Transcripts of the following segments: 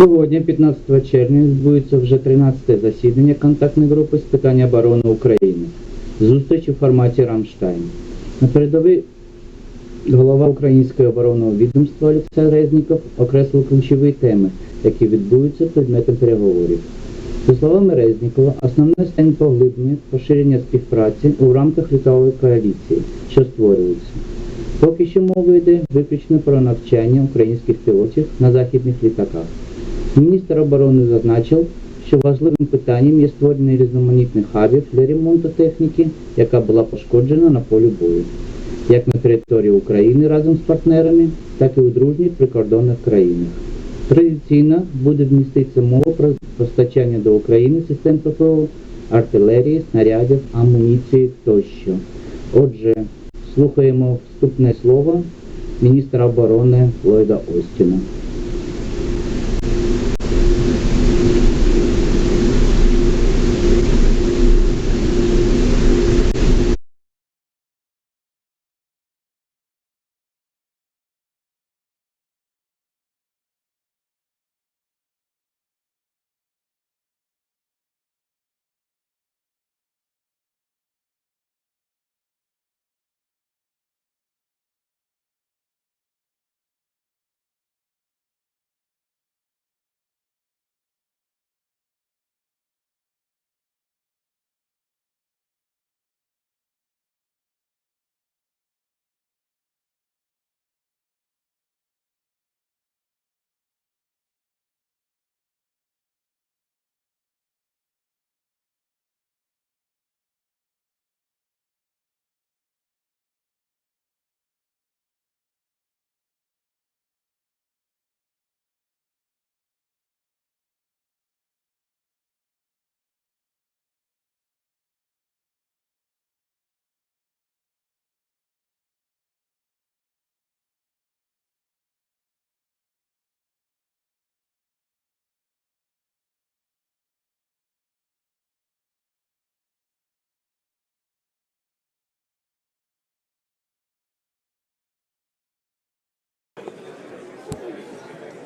Сьогодні, 15 червня, відбудеться вже 13-те засідання контактної групи з питань оборони України. Зустріч у форматі Рамштайн. На передовій голова Українського оборонного відомства Олексій Резніков окреслив ключові теми, які відбудуться предметом переговорів. За словами Резнікова, основне стань поглиблення поширення співпраці у рамках літової коаліції, що створюється. Поки що мова йде виключно про навчання українських пілотів на західних літаках. Міністр оборони зазначив, що важливим питанням є створення різноманітних хабів для ремонту техніки, яка була пошкоджена на полі бою, як на території України разом з партнерами, так і у дружніх прикордонних країнах. Традиційно буде вміститися мова про постачання до України систем ППО, артилерії, снарядів, амуніції тощо. Отже, слухаємо вступне слово міністра оборони Ллойда Остіна.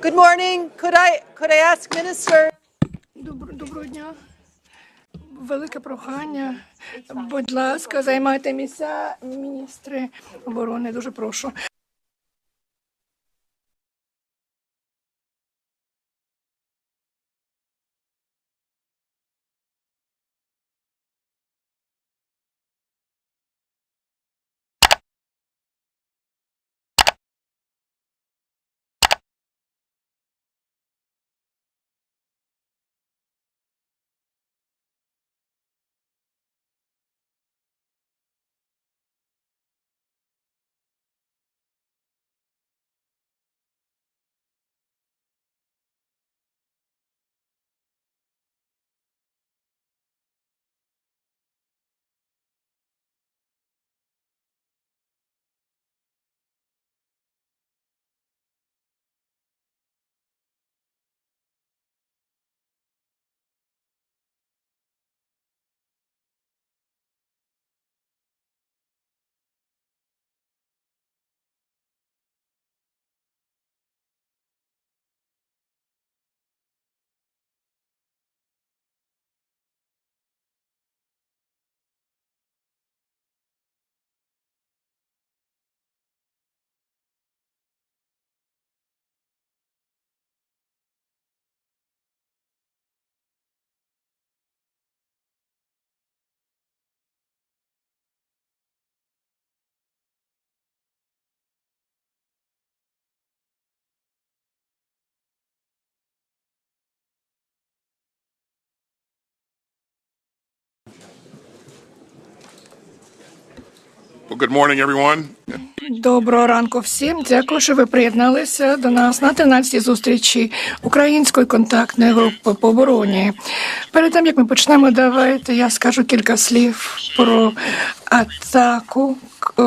Good morning. Could I, could I ask Minister? Доброго дня. Велике прохання. Будь ласка, займайте місця, міністри оборони. Дуже прошу. Доброго ранку всім. Дякую, що ви приєдналися до нас на 13-й зустрічі Української контактної групи по обороні. Перед тим як ми почнемо, давайте я скажу кілька слів про атаку е,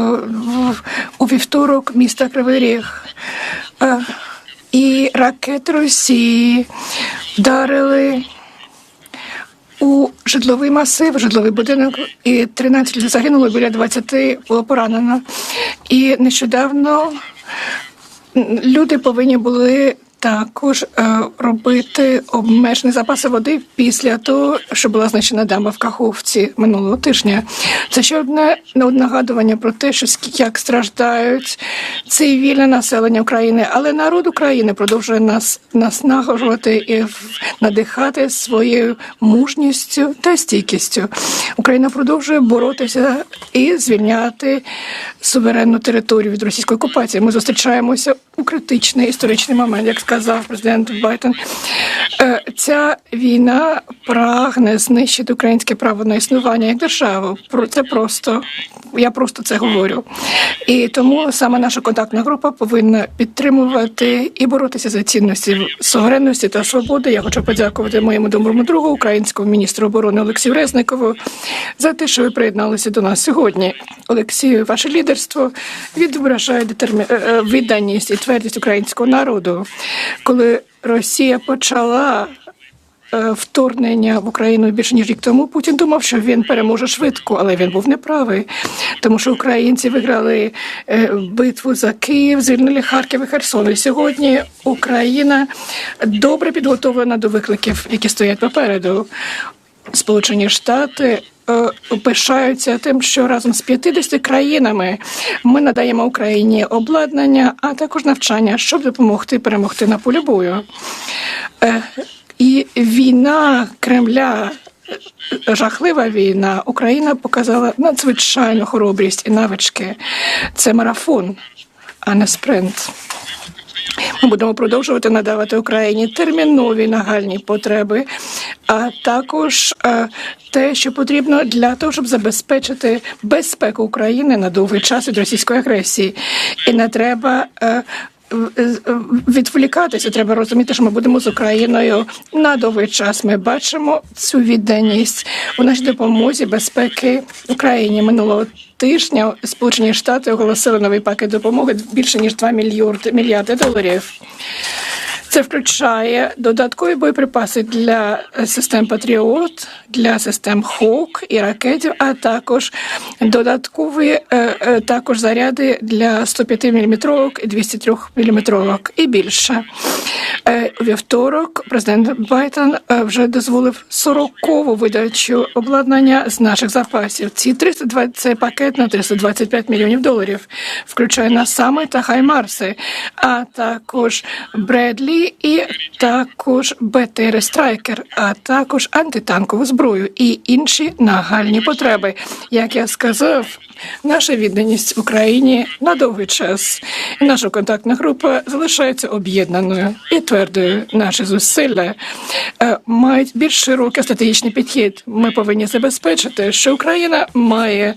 у вівторок міста Кривий Ріг. Е, І ракети Росії вдарили у житловий масив, житловий будинок, і 13 людей загинуло, біля 20 було поранено. І нещодавно люди повинні були також е, робити обмежені запаси води після того, що була знищена дамба в Каховці минулого тижня. Це ще одне нагадування про те, що як страждають цивільне населення України, але народ України продовжує нас наснагожувати і в- надихати своєю мужністю та стійкістю. Україна продовжує боротися і звільняти суверенну територію від російської окупації. Ми зустрічаємося у критичний історичний момент, як сказав президент Байден. Е, Ця війна прагне знищити українське право на існування як державу. Про це просто я просто це говорю. І тому саме наша контактна група повинна підтримувати і боротися за цінності суверенності та свободи. Я хочу подякувати моєму доброму другу, українському міністру оборони Олексію Резникову, за те, що ви приєдналися до нас сьогодні. Олексію, ваше лідерство відображає детермі... е, е, відданість і твердість українського народу. Коли Росія почала е, вторгнення в Україну більше ніж рік тому. Путін думав, що він переможе швидко, але він був неправий, тому що українці виграли е, битву за Київ, звільнили Харків і Херсон. І сьогодні Україна добре підготовлена до викликів, які стоять попереду. Сполучені Штати пишаються тим, що разом з 50 країнами ми надаємо Україні обладнання, а також навчання, щоб допомогти перемогти на полі бою. Е, І війна Кремля. е, Жахлива війна. Україна показала надзвичайну хоробрість і навички. Це марафон, а не спринт. Ми будемо продовжувати надавати Україні термінові нагальні потреби, а також е, те, що потрібно для того, щоб забезпечити безпеку України на довгий час від російської агресії. І не треба. е, з- Відволікатися, треба розуміти, що ми будемо з Україною на довгий час. Ми бачимо цю відданість у нашій допомозі безпеки Україні минулого тижня. Сполучені Штати оголосили новий пакет допомоги більше ніж 2 мільярди мільярди доларів. Це включає додаткові боєприпаси для систем Патріот, для систем ХОК і ракетів, а також додаткові е, е, також заряди для 105 мм і 203 мм і більше. Е, вівторок президент Байден вже дозволив 40-ку видачу обладнання з наших запасів. Ці 320, цей пакет на 325 мільйонів доларів включає насами та хаймарси, а також Бредлі і також БТР Страйкер, а також антитанкову зброю і інші нагальні потреби. Як я сказав, наша відданість Україні на довгий час. Наша контактна група залишається об'єднаною і твердою. Наші зусилля е, мають більш широкий стратегічний підхід. Ми повинні забезпечити, що Україна має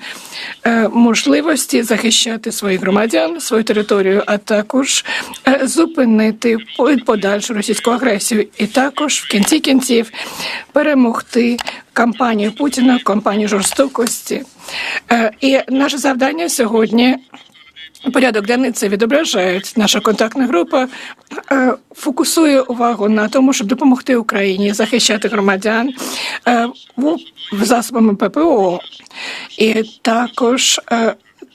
е, можливості захищати своїх громадян, свою територію, а також е, зупинити подальшу російську агресію, і також в кінці кінців перемогти кампанію Путіна, кампанію жорстокості. Е, І наше завдання сьогодні. Порядок денний це відображають. Наша контактна група е, фокусує увагу на тому, щоб допомогти Україні захищати громадян е, засобами ППО, і також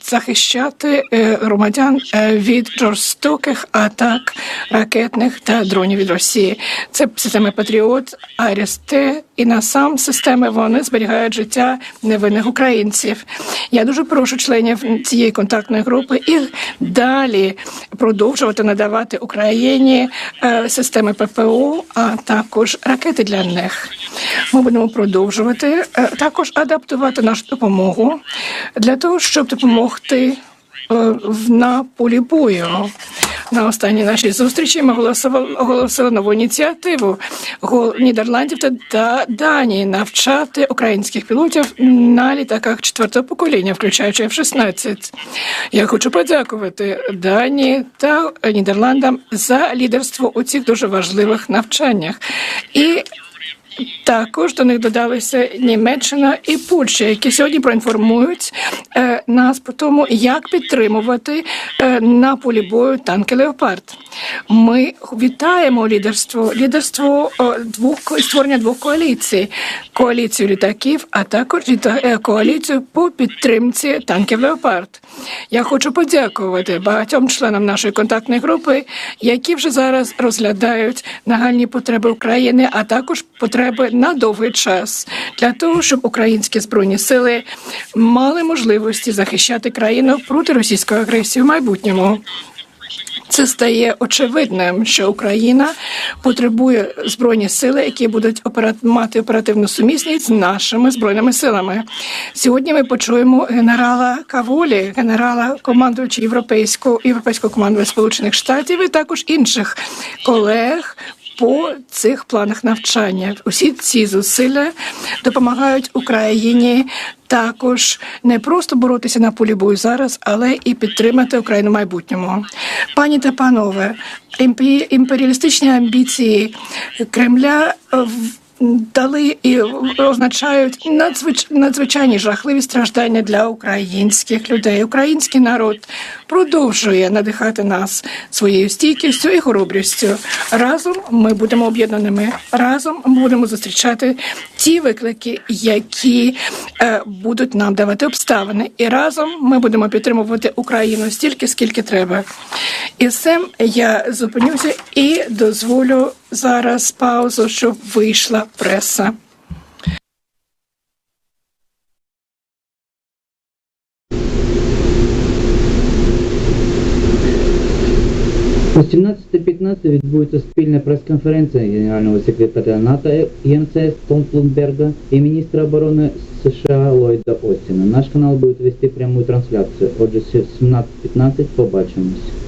захищати е, громадян е, від жорстоких атак ракетних та дронів від Росії. Це системи Патріот, Арісте і насам системи вони зберігають життя невинних українців. Я дуже прошу членів цієї контактної групи і далі продовжувати надавати Україні е, системи ППО, а також ракети для них. Ми будемо продовжувати е, також адаптувати нашу допомогу для того, щоб допомогти е, на полі бою. На останній нашій зустрічі ми оголосили, оголосили нову ініціативу Нідерландів та Данії навчати українських пілотів на літаках четвертого покоління, включаючи F-16. Я хочу подякувати Данії та Нідерландам за лідерство у цих дуже важливих навчаннях. І Також до них додалися Німеччина і Польща, які сьогодні проінформують е, нас про тому, як підтримувати е, на полі бою танки Леопард. Ми вітаємо лідерство, лідерство двох створення двох коаліцій: коаліцію літаків, а також е, коаліцію по підтримці танків Леопард. Я хочу подякувати багатьом членам нашої контактної групи, які вже зараз розглядають нагальні потреби України, а також потреби на довгий час для того, щоб українські збройні сили мали можливості захищати країну проти російської агресії в майбутньому. Це стає очевидним, що Україна потребує збройні сили, які будуть операт мати оперативну сумісність з нашими збройними силами. Сьогодні ми почуємо генерала Каволі, генерала командуючого європейського європейського командування Сполучених Штатів і також інших колег. По цих планах навчання усі ці зусилля допомагають Україні також не просто боротися на полі бою зараз, але і підтримати Україну в майбутньому. Пані та панове, імперіалістичні амбіції Кремля е, в- дали і означають надзвич... надзвичайні жахливі страждання для українських людей. Український народ продовжує надихати нас своєю стійкістю і хоробрістю. Разом ми будемо об'єднаними. Разом будемо зустрічати ті виклики, які е, будуть нам давати обставини. І разом ми будемо підтримувати Україну стільки, скільки треба. І з цим я зупинюся і дозволю зараз паузу, щоб вийшла преса. О 17.15 відбудеться спільна прес-конференція генерального секретаря НАТО ЄНС Столтенберга і міністра оборони США Ллойда Остіна. Наш канал буде вести пряму трансляцію. Отже, 17.15 побачимось.